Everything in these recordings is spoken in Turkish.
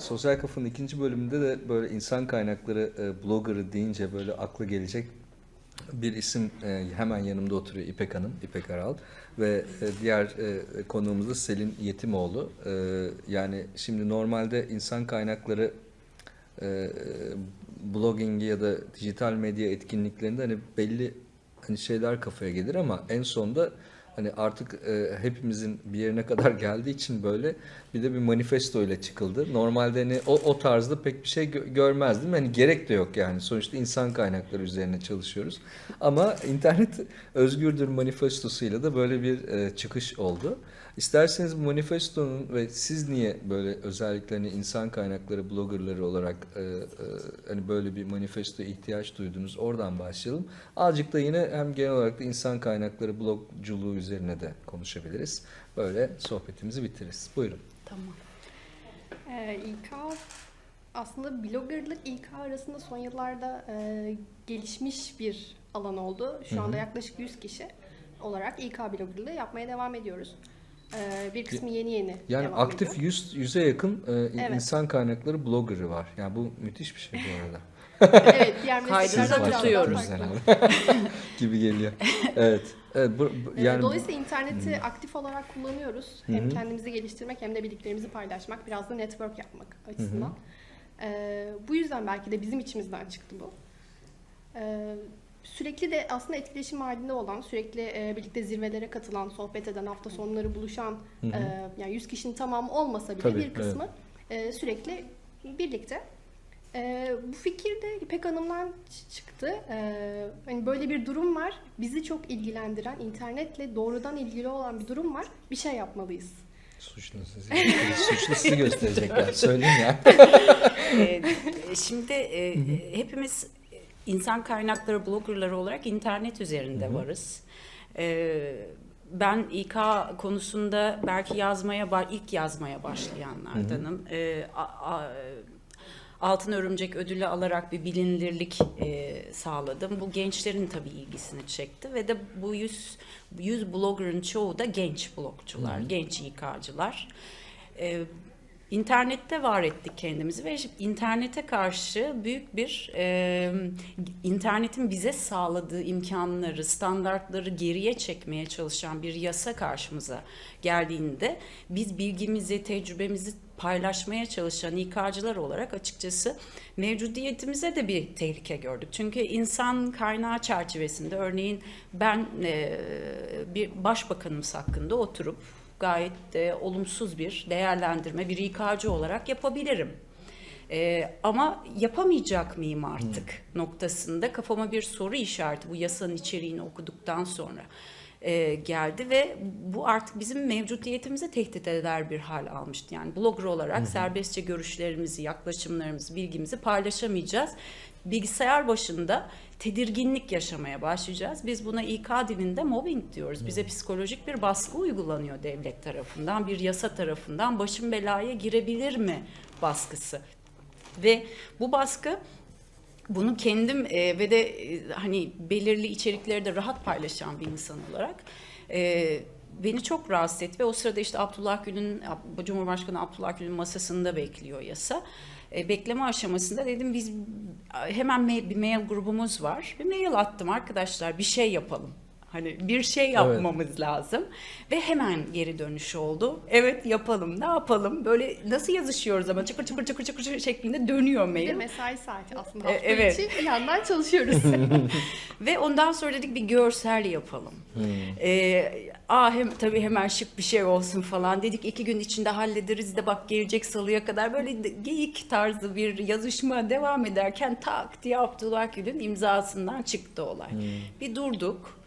Sosyal Kafa'nın ikinci bölümünde de böyle insan kaynakları e, bloggerı deyince böyle aklı gelecek bir isim e, hemen yanımda oturuyor İpek Hanım, İpek Aral ve e, diğer e, konuğumuz da Selin Yetimoğlu. E, yani şimdi normalde insan kaynakları e, blogging ya da dijital medya etkinliklerinde hani belli hani şeyler kafaya gelir ama en sonda hani artık e, hepimizin bir yerine kadar geldiği için böyle bir de bir manifesto ile çıkıldı. Normalde hani o, o tarzda pek bir şey gö- görmezdim. Hani gerek de yok yani. Sonuçta insan kaynakları üzerine çalışıyoruz. Ama internet özgürdür manifestosuyla da böyle bir e, çıkış oldu. İsterseniz bu manifestonun ve siz niye böyle özellikle hani insan kaynakları bloggerları olarak e, e, hani böyle bir manifesto ihtiyaç duydunuz oradan başlayalım. Azıcık da yine hem genel olarak da insan kaynakları blogculuğu üzerine de konuşabiliriz. Böyle sohbetimizi bitiririz. Buyurun. Tamam. Ee, İK aslında bloggerlık İK arasında son yıllarda e, gelişmiş bir alan oldu. Şu anda yaklaşık 100 kişi olarak İK bloggerlığı yapmaya devam ediyoruz. Ee, bir kısmı yeni yeni Yani devam aktif ediyor. 100 yüze yakın e, Evet. insan kaynakları bloggerı var. Yani bu müthiş bir şey bu arada. evet, diğer Kaydını mesleklerden da biraz daha tutuyoruz. farklı. gibi geliyor. Evet. Evet, bu, bu- Ee, yani Dolayısıyla interneti aktif olarak kullanıyoruz. Hem kendimizi geliştirmek hem de bildiklerimizi paylaşmak, biraz da network yapmak açısından. Ee, bu yüzden belki de bizim içimizden çıktı bu. Ee, sürekli de aslında etkileşim halinde olan, sürekli e, birlikte zirvelere katılan, sohbet eden, hafta sonları buluşan, Hı hı. e, yani 100 kişinin tamamı olmasa bile Tabii, bir kısmı e, sürekli birlikte. E, bu fikir de İpek Hanım'dan çıktı. E, hani böyle bir durum var. Bizi çok ilgilendiren, internetle doğrudan ilgili olan bir durum var. Bir şey yapmalıyız. suçlu sizi, suçlu sizi gösterecekler. Söyleyin ya. Ee, şimdi e, hepimiz insan kaynakları bloggerları olarak internet üzerinde varız. Ee, ben İK konusunda belki yazmaya ilk yazmaya başlayanlardanım. Ee, a- a- Altın Örümcek ödülü alarak bir bilinirlik e, sağladım. Bu gençlerin tabii ilgisini çekti ve de bu 100 100 blogger'ın çoğu da genç blogcular, genç İK'cılar. Ee, İnternette var ettik kendimizi ve internete karşı büyük bir e, internetin bize sağladığı imkanları, standartları geriye çekmeye çalışan bir yasa karşımıza geldiğinde biz bilgimizi, tecrübemizi paylaşmaya çalışan İK'cılar olarak açıkçası mevcudiyetimize de bir tehlike gördük. Çünkü insan kaynağı çerçevesinde örneğin ben e, bir başbakanımız hakkında oturup gayet de olumsuz bir değerlendirme bir İK'cı olarak yapabilirim. Ee, ama yapamayacak mıyım artık noktasında kafama bir soru işareti bu yasanın içeriğini okuduktan sonra e, geldi ve bu artık bizim mevcudiyetimize tehdit eder bir hal almıştı. Yani blogger olarak serbestçe görüşlerimizi, yaklaşımlarımızı, bilgimizi paylaşamayacağız. Bilgisayar başında tedirginlik yaşamaya başlayacağız. Biz buna İK dilinde mobbing diyoruz. Bize psikolojik bir baskı uygulanıyor devlet tarafından, bir yasa tarafından. Başım belaya girebilir mi baskısı. Ve bu baskı bunu kendim e, ve de e, hani belirli içerikleri de rahat paylaşan bir insan olarak e, beni çok rahatsız etti ve o sırada işte Abdullah Gül'ün Cumhurbaşkanı Abdullah Gül'ün masasında bekliyor yasa. E, bekleme aşamasında dedim biz hemen bir mail grubumuz var. Bir mail attım arkadaşlar bir şey yapalım. Hani bir şey yapmamız lazım ve hemen geri dönüş oldu. Evet yapalım ne yapalım böyle nasıl yazışıyoruz ama çıkır çıkır çıkır çıkır şeklinde dönüyor Bir de mail. mesai saati aslında E, hafta evet. içi bir yandan çalışıyoruz. Ve ondan sonra dedik bir görsel yapalım. Ee, aa hem tabii hemen şık bir şey olsun falan dedik iki gün içinde hallederiz de bak gelecek salıya kadar böyle geyik tarzı bir yazışma devam ederken tak diye Abdullah Gül'ün imzasından çıktı olay. Bir durduk.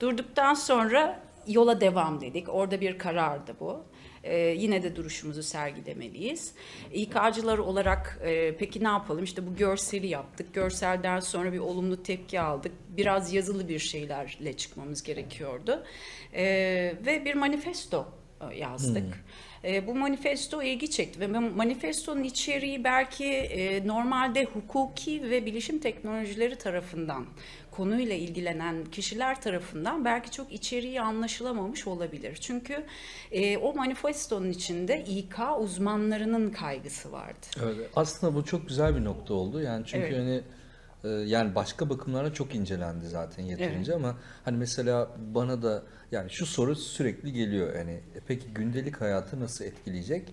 Durduktan sonra yola devam dedik. Orada bir karardı bu. Ee, yine de duruşumuzu sergilemeliyiz. İK'cılar olarak e, peki ne yapalım? İşte bu görseli yaptık. Görselden sonra bir olumlu tepki aldık. Biraz yazılı bir şeylerle çıkmamız gerekiyordu. Ee, ve bir manifesto e, yazdık. E, bu manifesto ilgi çekti ve manifestonun içeriği belki e, normalde hukuki ve bilişim teknolojileri tarafından konuyla ilgilenen kişiler tarafından belki çok içeriği anlaşılamamış olabilir. Çünkü e, o manifestonun içinde İK uzmanlarının kaygısı vardı. Evet, aslında bu çok güzel bir nokta oldu. Yani çünkü Evet. hani e, yani başka bakımlara çok incelendi zaten yeterince ama hani mesela bana da yani şu soru sürekli geliyor yani e, peki gündelik hayatı nasıl etkileyecek?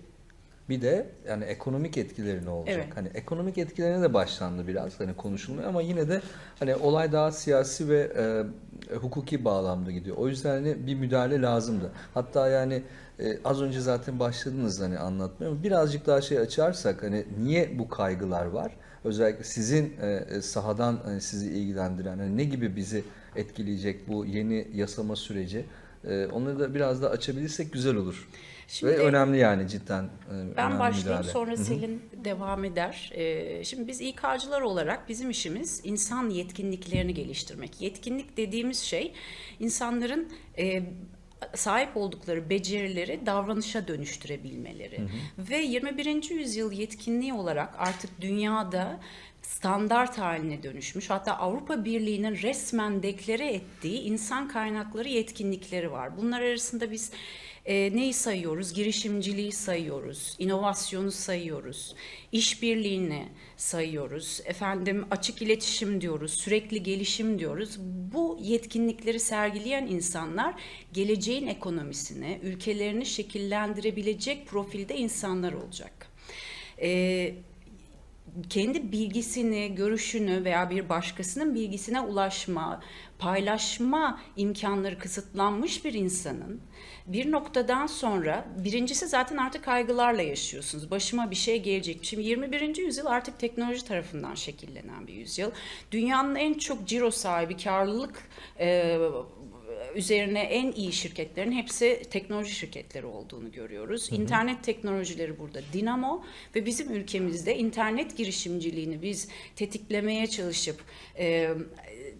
Bir de yani ekonomik etkileri ne olacak? Evet. Hani ekonomik etkilerine de başlandı biraz hani konuşulmaya ama yine de hani olay daha siyasi ve e, hukuki bağlamda gidiyor. O yüzden hani bir müdahale lazımdı. Hatta yani e, az önce zaten başladınız hani anlatmaya ama birazcık daha şey açarsak hani niye bu kaygılar var? Özellikle sizin e, e, sahadan hani sizi ilgilendiren hani ne gibi bizi etkileyecek bu yeni yasama süreci? E, onları da biraz da açabilirsek güzel olur. Şimdi- Ve önemli yani cidden. e, Ben başlayayım müdahale. sonra Selin devam eder. Şimdi biz İK'cılar olarak bizim işimiz insan yetkinliklerini geliştirmek. Yetkinlik dediğimiz şey insanların e, sahip oldukları becerileri davranışa dönüştürebilmeleri. Ve 21. yüzyıl yetkinliği olarak artık dünyada standart haline dönüşmüş. Hatta Avrupa Birliği'nin resmen deklare ettiği insan kaynakları yetkinlikleri var. Bunlar arasında biz e, neyi sayıyoruz? Girişimciliği sayıyoruz, inovasyonu sayıyoruz, işbirliğini sayıyoruz, efendim açık iletişim diyoruz, sürekli gelişim diyoruz. Bu yetkinlikleri sergileyen insanlar geleceğin ekonomisini, ülkelerini şekillendirebilecek profilde insanlar olacak. E, kendi bilgisini, görüşünü veya bir başkasının bilgisine ulaşma, paylaşma imkanları kısıtlanmış bir insanın bir noktadan sonra birincisi zaten artık kaygılarla yaşıyorsunuz. Başıma bir şey gelecek. Şimdi 21. yüzyıl artık teknoloji tarafından şekillenen bir yüzyıl. Dünyanın en çok ciro sahibi, karlılık e, üzerine en iyi şirketlerin hepsi teknoloji şirketleri olduğunu görüyoruz. İnternet teknolojileri burada dinamo ve bizim ülkemizde internet girişimciliğini biz tetiklemeye çalışıp e,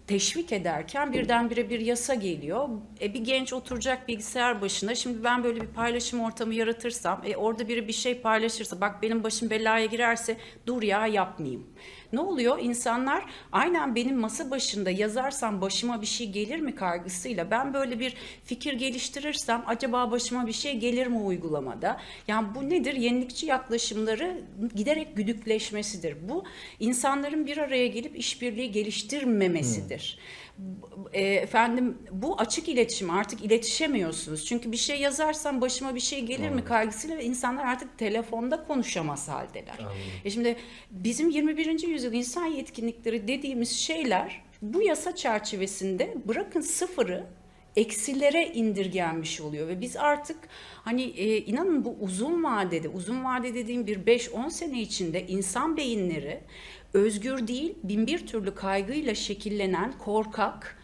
teşvik ederken birdenbire bir yasa geliyor. E, bir genç oturacak bilgisayar başına. Şimdi ben böyle bir paylaşım ortamı yaratırsam, e, orada biri bir şey paylaşırsa, bak benim başım belaya girerse dur ya yapmayayım. Ne oluyor? İnsanlar aynen benim masa başında yazarsam başıma bir şey gelir mi kaygısıyla ben böyle bir fikir geliştirirsem acaba başıma bir şey gelir mi uygulamada? Yani bu nedir? Yenilikçi yaklaşımları giderek güdükleşmesidir. Bu insanların bir araya gelip işbirliği geliştirmemesidir. E, efendim bu açık iletişim artık iletişemiyorsunuz. Çünkü bir şey yazarsam başıma bir şey gelir mi kaygısıyla insanlar artık telefonda konuşamaz haldeler. E şimdi bizim 21. yüzyıl insan yetkinlikleri dediğimiz şeyler bu yasa çerçevesinde bırakın sıfırı eksilere indirgenmiş oluyor ve biz artık hani e, inanın bu uzun vadede uzun vade dediğim bir 5-10 sene içinde insan beyinleri özgür değil bin bir türlü kaygıyla şekillenen korkak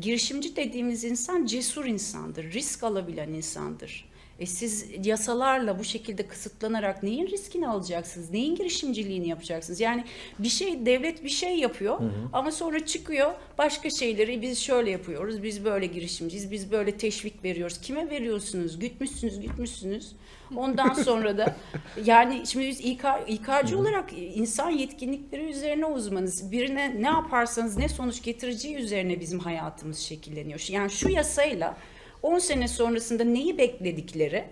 girişimci dediğimiz insan cesur insandır risk alabilen insandır. E siz yasalarla bu şekilde kısıtlanarak neyin riskini alacaksınız? Neyin girişimciliğini yapacaksınız? Yani bir şey devlet bir şey yapıyor ama sonra çıkıyor başka şeyleri biz şöyle yapıyoruz. Biz böyle girişimciyiz. Biz böyle teşvik veriyoruz. Kime veriyorsunuz? Gütmüşsünüz, gütmüşsünüz. Ondan sonra da yani şimdi biz İK, İK'cı olarak insan yetkinlikleri üzerine uzmanız. Birine ne yaparsanız ne sonuç getireceği üzerine bizim hayatımız şekilleniyor. Yani şu yasayla 10 sene sonrasında neyi bekledikleri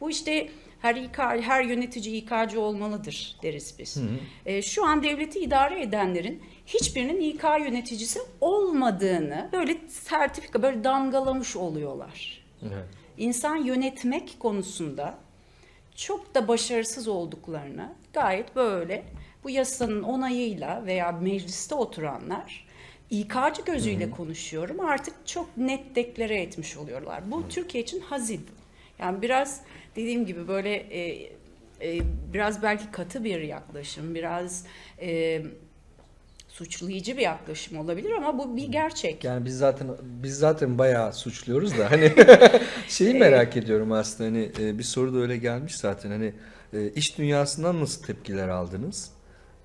bu işte her İK, her yönetici İK'cı olmalıdır deriz biz. E, şu an devleti idare edenlerin hiçbirinin İK yöneticisi olmadığını böyle sertifika böyle damgalamış oluyorlar. Evet. İnsan yönetmek konusunda çok da başarısız olduklarını gayet böyle bu yasanın onayıyla veya mecliste oturanlar İK'cı gözüyle konuşuyorum artık çok net deklare etmiş oluyorlar. Bu Türkiye için hazin. Yani biraz dediğim gibi böyle e, e, biraz belki katı bir yaklaşım, biraz e, suçlayıcı bir yaklaşım olabilir ama bu bir gerçek. Yani biz zaten biz zaten bayağı suçluyoruz da hani şeyi merak ediyorum aslında hani e, bir soru da öyle gelmiş zaten hani e, iş dünyasından nasıl tepkiler aldınız?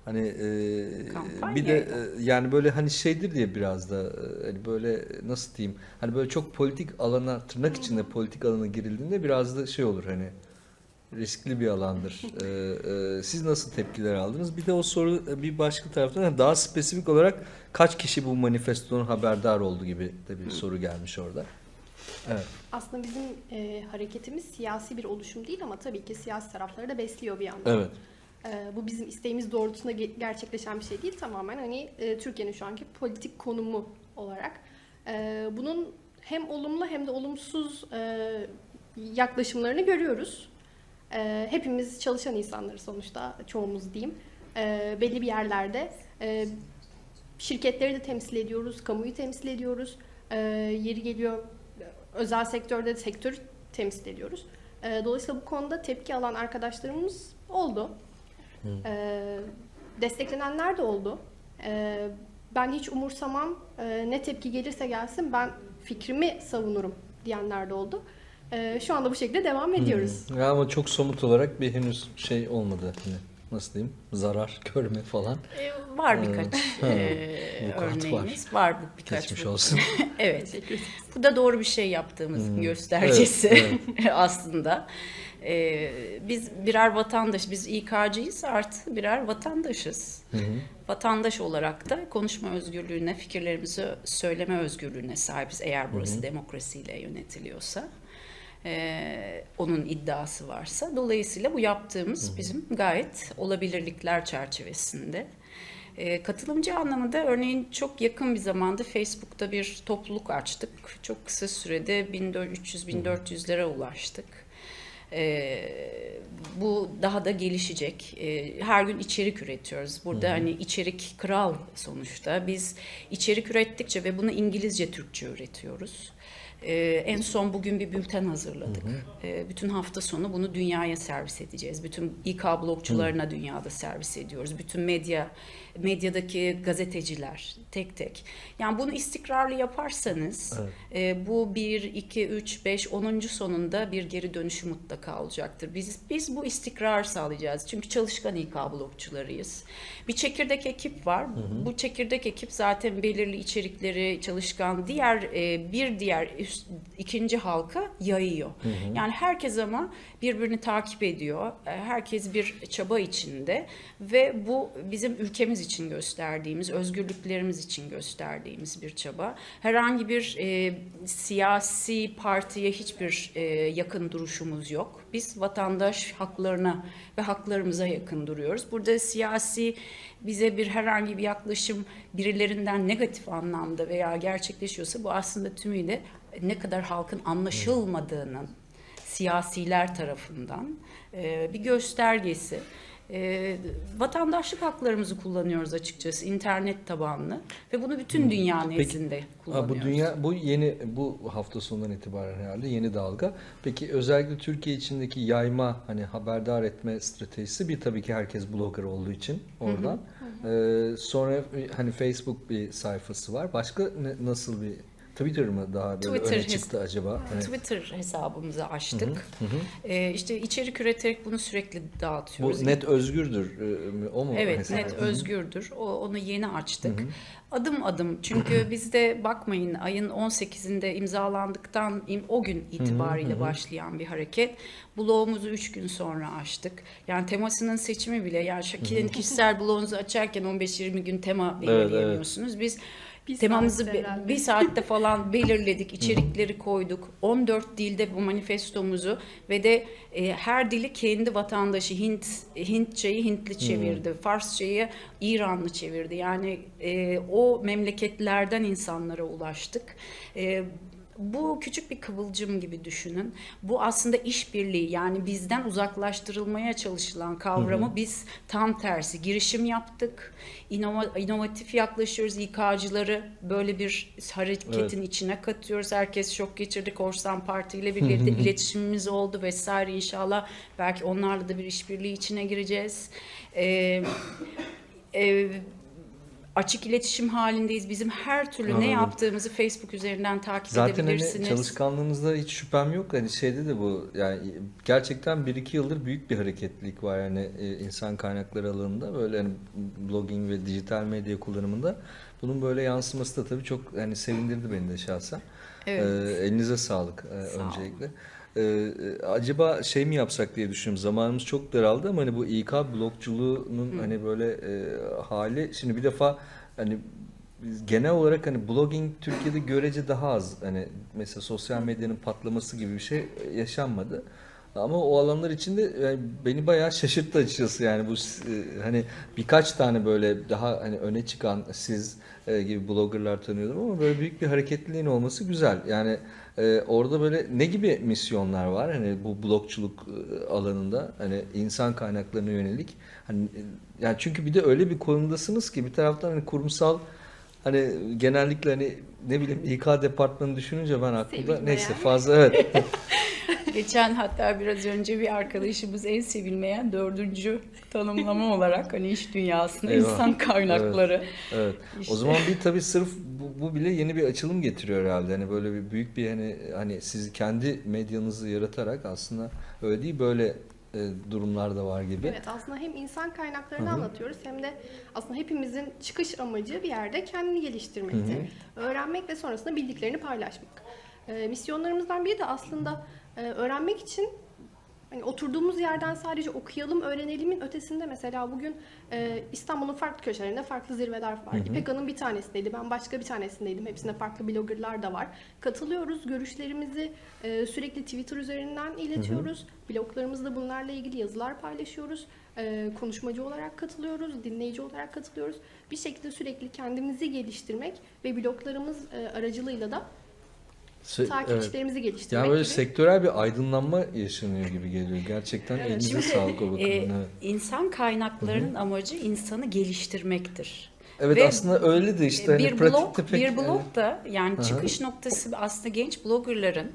Hani e, Kampanya bir de e, yani böyle hani şeydir diye biraz da e, hani böyle nasıl diyeyim hani böyle çok politik alana tırnak içinde politik alana girildiğinde biraz da şey olur hani riskli bir alandır. E, e, siz nasıl tepkiler aldınız? Bir de o soru e, bir başka taraftan daha spesifik olarak kaç kişi bu manifestonun haberdar oldu gibi de bir soru gelmiş orada. Evet. Aslında bizim e, hareketimiz siyasi bir oluşum değil ama tabii ki siyasi tarafları da besliyor bir yandan. Evet. E, bu bizim isteğimiz doğrultusunda ge- gerçekleşen bir şey değil. Tamamen hani e, Türkiye'nin şu anki politik konumu olarak. E, bunun hem olumlu hem de olumsuz e, yaklaşımlarını görüyoruz. E, hepimiz çalışan insanları sonuçta çoğumuz diyeyim. Belli bir yerlerde e, şirketleri de temsil ediyoruz, kamuyu temsil ediyoruz. Yeri geliyor özel sektörde de sektörü temsil ediyoruz. Dolayısıyla bu konuda tepki alan arkadaşlarımız oldu. E, desteklenenler de oldu. E, ben hiç umursamam, e, ne tepki gelirse gelsin ben fikrimi savunurum diyenler de oldu. E, şu anda bu şekilde devam ediyoruz. Ya ama çok somut olarak bir henüz şey olmadı. Hani nasıl diyeyim? Zarar görme falan. E, var birkaç e, var. örneğimiz. Var, bu birkaç. Geçmiş bu- olsun. evet. Bu da doğru bir şey yaptığımızın Hmm. göstergesi Evet, aslında. Ee, biz birer vatandaş, biz İK'cıyız artı birer vatandaşız. Hı hı. Vatandaş olarak da konuşma özgürlüğüne, fikirlerimizi söyleme özgürlüğüne sahibiz eğer burası demokrasiyle yönetiliyorsa. Ee, onun iddiası varsa. Dolayısıyla bu yaptığımız bizim gayet olabilirlikler çerçevesinde. Ee, katılımcı anlamında örneğin çok yakın bir zamanda Facebook'ta bir topluluk açtık. Çok kısa sürede 300-1400'lere ulaştık. Ee, bu daha da gelişecek. Ee, her gün içerik üretiyoruz. Burada hani içerik kral sonuçta. Biz içerik ürettikçe ve bunu İngilizce, Türkçe üretiyoruz. Ee, en son bugün bir bülten hazırladık. Ee, bütün hafta sonu bunu dünyaya servis edeceğiz. Bütün İK blogçularına dünyada servis ediyoruz. Bütün medya, medyadaki gazeteciler tek tek. Yani bunu istikrarlı yaparsanız e, bu 1, 2, 3, 5, 10. sonunda bir geri dönüşü mutlaka olacaktır. Biz, biz bu istikrar sağlayacağız. Çünkü çalışkan İK blogçularıyız. Bir çekirdek ekip var. Bu çekirdek ekip zaten belirli içerikleri çalışkan diğer e, bir diğer üst, ikinci halka yayıyor. Yani herkes ama birbirini takip ediyor. E, Herkes bir çaba içinde ve bu bizim ülkemiz için gösterdiğimiz, özgürlüklerimiz için gösterdiğimiz bir çaba. Herhangi bir e, siyasi partiye hiçbir e, yakın duruşumuz yok. Biz vatandaş haklarına ve haklarımıza yakın duruyoruz. Burada siyasi bize bir herhangi bir yaklaşım birilerinden negatif anlamda veya gerçekleşiyorsa bu aslında tümüyle ne kadar halkın anlaşılmadığının siyasiler tarafından e, bir göstergesi. E, vatandaşlık haklarımızı kullanıyoruz açıkçası internet tabanlı ve bunu bütün dünya Peki, nezdinde kullanıyoruz. bu dünya bu yeni bu hafta sonundan itibaren herhalde yeni dalga. Peki özellikle Türkiye içindeki yayma hani haberdar etme stratejisi bir tabii ki herkes blogger olduğu için oradan. Ee, sonra hani Facebook bir sayfası var. Başka ne- nasıl bir Twitter mı daha böyle Twitter öne çıktı acaba? Hani- Twitter hesabımızı açtık. Hı hı. E, işte içerik üreterek bunu sürekli dağıtıyoruz. Bu net özgürdür e, o mu? Evet hesap? net Hı hı. özgürdür. O, onu yeni açtık. Hı hı. Adım adım çünkü bizde bakmayın ayın 18'inde imzalandıktan im- o gün itibariyle hı hı. başlayan bir hareket. Blogumuzu 3 gün sonra açtık. Yani temasının seçimi bile yani Şakir'in kişisel blogunuzu açarken 15-20 gün tema Evet, belirleyemiyorsunuz. Biz Bir temamızı bir, herhalde. bir saatte falan belirledik, içerikleri koyduk. 14 dilde bu manifestomuzu ve de e, her dili kendi vatandaşı Hint Hintçeyi Hintli çevirdi, Farsçayı İranlı çevirdi. Yani e, o memleketlerden insanlara ulaştık. E, bu küçük bir kıvılcım gibi düşünün. Bu aslında işbirliği yani bizden uzaklaştırılmaya çalışılan kavramı biz tam tersi girişim yaptık. İnova, inovatif yaklaşıyoruz. İK'cıları böyle bir hareketin içine katıyoruz. Herkes şok geçirdi. Korsan Parti ile birlikte iletişimimiz oldu vesaire inşallah. Belki onlarla da bir işbirliği içine gireceğiz. Ee, e, açık iletişim halindeyiz. Bizim her türlü Anladım. ne yaptığımızı Facebook üzerinden takip Zaten hani edebilirsiniz. çalışkanlığınızda hiç şüphem yok. Hani şeyde de bu yani gerçekten 1-2 yıldır büyük bir hareketlilik var yani e, insan kaynakları alanında böyle hani blogging ve dijital medya kullanımında bunun böyle yansıması da tabii çok hani sevindirdi beni de şahsen. Evet. Ee, elinize sağlık e, Sağ olun. öncelikle. Ee, e, acaba şey mi yapsak diye düşünüyorum. Zamanımız çok daraldı ama hani bu İK blogculuğunun hani böyle e, hali şimdi bir defa hani biz genel olarak hani blogging Türkiye'de görece daha az hani mesela sosyal medyanın patlaması gibi bir şey yaşanmadı. Ama o alanlar içinde yani beni bayağı şaşırttı açıkçası yani bu e, hani birkaç tane böyle daha hani öne çıkan siz e, gibi bloggerlar tanıyordum ama böyle büyük bir hareketliliğin olması güzel. Yani e, orada böyle ne gibi misyonlar var hani bu blogçuluk e, alanında hani insan kaynaklarına yönelik hani e, yani çünkü bir de öyle bir konumdasınız ki bir taraftan hani kurumsal hani genellikle hani ne bileyim İK departmanı düşününce ben aklımda Sevilmeyen. neyse fazla evet Geçen hatta biraz önce bir arkadaşımız en sevilmeyen dördüncü tanımlama olarak hani iş dünyasında Eyvah. insan kaynakları. Evet. İşte. O zaman bir tabii sırf bu, bu bile yeni bir açılım getiriyor herhalde. Hani böyle bir büyük bir hani hani siz kendi medyanızı yaratarak aslında öyle değil böyle e, durumlar da var gibi. Evet aslında hem insan kaynaklarını Hı hı. anlatıyoruz hem de aslında hepimizin çıkış amacı bir yerde kendini geliştirmekti. Öğrenmek ve sonrasında bildiklerini paylaşmak. Ee, misyonlarımızdan biri de aslında e, öğrenmek için hani oturduğumuz yerden sadece okuyalım, öğrenelimin ötesinde mesela bugün e, İstanbul'un farklı köşelerinde farklı zirveler var. Hı hı. İpek Hanım bir tanesindeydi, ben başka bir tanesindeydim. Hepsinde farklı bloggerlar da var. Katılıyoruz, görüşlerimizi e, sürekli Twitter üzerinden iletiyoruz. Bloglarımızda bunlarla ilgili yazılar paylaşıyoruz. E, konuşmacı olarak katılıyoruz, dinleyici olarak katılıyoruz. Bir şekilde sürekli kendimizi geliştirmek ve bloglarımız e, aracılığıyla da Se- evet. takipçilerimizi geliştirmek Yani böyle gibi. sektörel bir aydınlanma yaşanıyor gibi geliyor. Gerçekten Evet, elinize Şimdi sağlık o bakımdan. e, evet. insan kaynaklarının amacı insanı geliştirmektir. Evet ve aslında öyle de işte hani bir pratikte blog, pek bir blog da yani Aha. çıkış noktası aslında genç bloggerların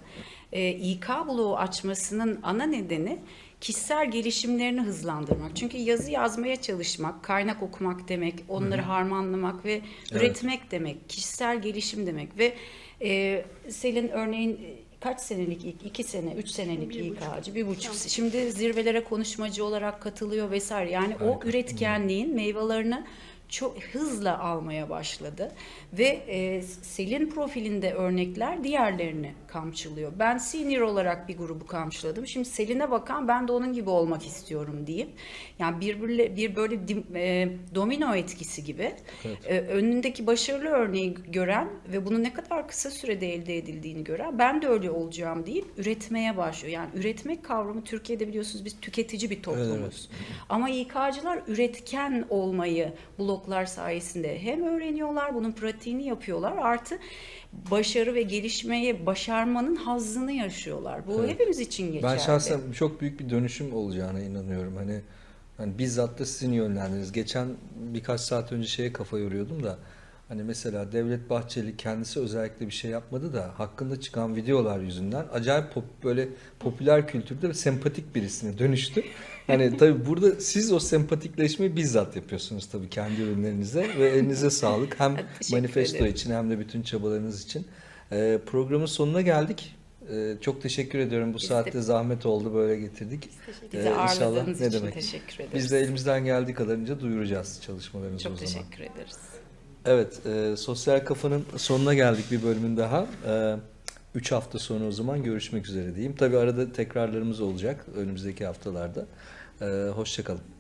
e, İK bloğu açmasının ana nedeni kişisel gelişimlerini hızlandırmak. Çünkü yazı yazmaya çalışmak, kaynak okumak demek, onları harmanlamak ve üretmek demek, kişisel gelişim demek ve e, Selin örneğin e, kaç senelik ilk iki sene, üç senelik Bir buçuk. İK'cı, bir buçuk. Tamam. Şimdi zirvelere konuşmacı olarak katılıyor vesaire. Yani o Harika. üretkenliğin meyvelerini çok hızla almaya başladı ve e, Selin profilinde örnekler diğerlerini kamçılıyor. Ben senior olarak bir grubu kamçıladım. Şimdi Selin'e bakan ben de onun gibi olmak istiyorum diyeyim. Yani birbirle bir böyle dim- e, domino etkisi gibi Evet. e, önündeki başarılı örneği gören ve bunu ne kadar kısa sürede elde edildiğini gören ben de öyle olacağım deyip üretmeye başlıyor. Yani üretmek kavramı Türkiye'de biliyorsunuz biz tüketici bir toplumuz. Ama İK'cılar üretken olmayı bloglar sayesinde hem öğreniyorlar, bunun pratiğini yapıyorlar. Artı başarı ve gelişmeyi başarmanın hazzını yaşıyorlar. Bu Evet. hepimiz için geçerli. Ben şahsen çok büyük bir dönüşüm olacağına inanıyorum. Hani hani bizzat da sizin yönlendiriniz. Geçen birkaç saat önce şeye kafa yoruyordum da hani mesela Devlet Bahçeli kendisi özellikle bir şey yapmadı da hakkında çıkan videolar yüzünden acayip pop- böyle popüler kültürde sempatik birisine dönüştü. Hani tabii burada siz o sempatikleşmeyi bizzat yapıyorsunuz tabii kendi ürünlerinizle ve elinize sağlık. Hem Teşekkür manifesto ederim. için hem de bütün çabalarınız için. Ee, programın sonuna geldik. Ee, çok teşekkür ediyorum. Bu Biz de- saatte zahmet oldu böyle getirdik. Bizi Ee, inşallah. Ne için demek. teşekkür ederiz. Biz de elimizden geldiği kadarınca duyuracağız çalışmalarınızı o Çok zaman. teşekkür ederiz. Evet, e, Sosyal Kafa'nın sonuna geldik bir bölümün daha. 3 hafta sonra o zaman görüşmek üzere diyeyim. Tabii arada tekrarlarımız olacak önümüzdeki haftalarda. E, Hoşçakalın.